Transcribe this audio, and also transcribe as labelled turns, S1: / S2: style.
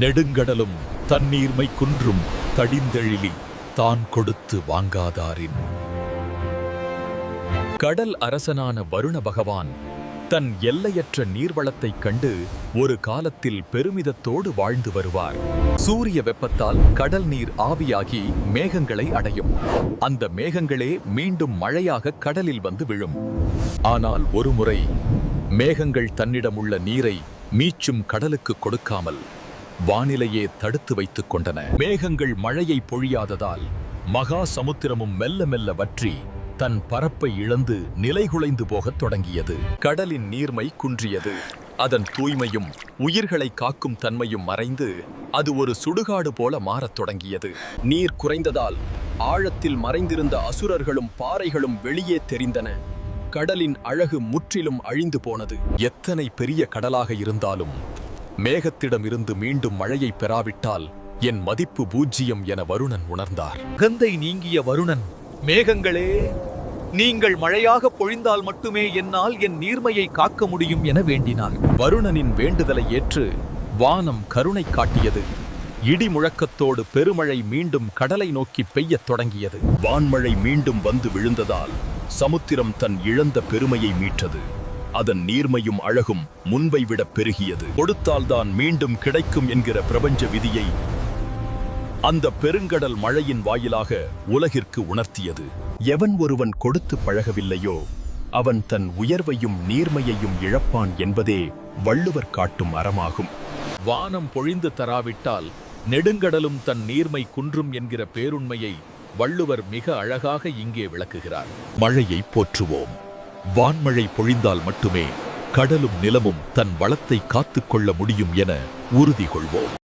S1: நெடுங்கடலும் தண்ணீர்மை குன்றும் தடிந்தெழிலி தான் கொடுத்து வாங்காதாரின். கடல் அரசனான வருண பகவான் தன் எல்லையற்ற நீர்வளத்தைக் கண்டு ஒரு காலத்தில் பெருமிதத்தோடு வாழ்ந்து வருவார். சூரிய வெப்பத்தால் கடல் நீர் ஆவியாகி மேகங்களை அடையும். அந்த மேகங்களே மீண்டும் மழையாக கடலில் வந்து விழும். ஆனால் ஒருமுறை மேகங்கள் தன்னிடமுள்ள நீரை மீச்சும் கடலுக்கு கொடுக்காமல் வானிலையே தடுத்து வைத்துக் கொண்டன. மேகங்கள் மழையை பொழியாததால் மகா சமுத்திரமும் மெல்ல மெல்ல வற்றி தன் பரப்பை இழந்து நிலைகுலைந்து போகத் தொடங்கியது. கடலின் நீர்மை குன்றியது. அதன் தூய்மையும் உயிர்களை காக்கும் தன்மையும் மறைந்து அது ஒரு சுடுகாடு போல மாறத் தொடங்கியது. நீர் குறைந்ததால் ஆழத்தில் மறைந்திருந்த அசுரர்களும் பாறைகளும் வெளியே தெரிந்தன. கடலின் அழகு முற்றிலும் அழிந்து போனது. எத்தனை பெரிய கடலாக இருந்தாலும் மேகத்திடமிருந்து மீண்டும் மழையை பெறாவிட்டால் என் மதிப்பு பூஜ்ஜியம் என வருணன் உணர்ந்தார்.
S2: கந்தை நீங்கிய வருணன் மேகங்களே நீங்கள் மழையாக பொழிந்தால் மட்டுமே என்னால் என் நீர்மையை காக்க முடியும் என வேண்டினார்.
S1: வருணனின் வேண்டுதலை ஏற்று வானம் கருணை காட்டியது. இடி முழக்கத்தோடு பெருமழை மீண்டும் கடலை நோக்கி பெய்யத் தொடங்கியது. வான்மழை மீண்டும் வந்து விழுந்ததால் சமுத்திரம் தன் இழந்த பெருமையை மீட்டது. அதன் நீர்மையும் அழகும் முன்பை விட பெருகியது. கொடுத்தால்தான் மீண்டும் கிடைக்கும் என்கிற பிரபஞ்ச விதியை அந்த பெருங்கடல் மழையின் வாயிலாக உலகிற்கு உணர்த்தியது. எவன் ஒருவன் கொடுத்து பழகவில்லையோ அவன் தன் உயர்வையும் நீர்மையையும் இழப்பான் என்பதே வள்ளுவர் காட்டும் அறமாகும். வானம் பொழிந்து தராவிட்டால் நெடுங்கடலும் தன் நீர்மை குன்றும் என்கிற பேருண்மையை வள்ளுவர் மிக அழகாக இங்கே விளக்குகிறார். மழையை போற்றுவோம். வான்மழை பொழிந்தால் மட்டுமே கடலும் நிலமும் தன் வளத்தை காத்துக்கொள்ள முடியும் என உறுதி கொள்வோம்.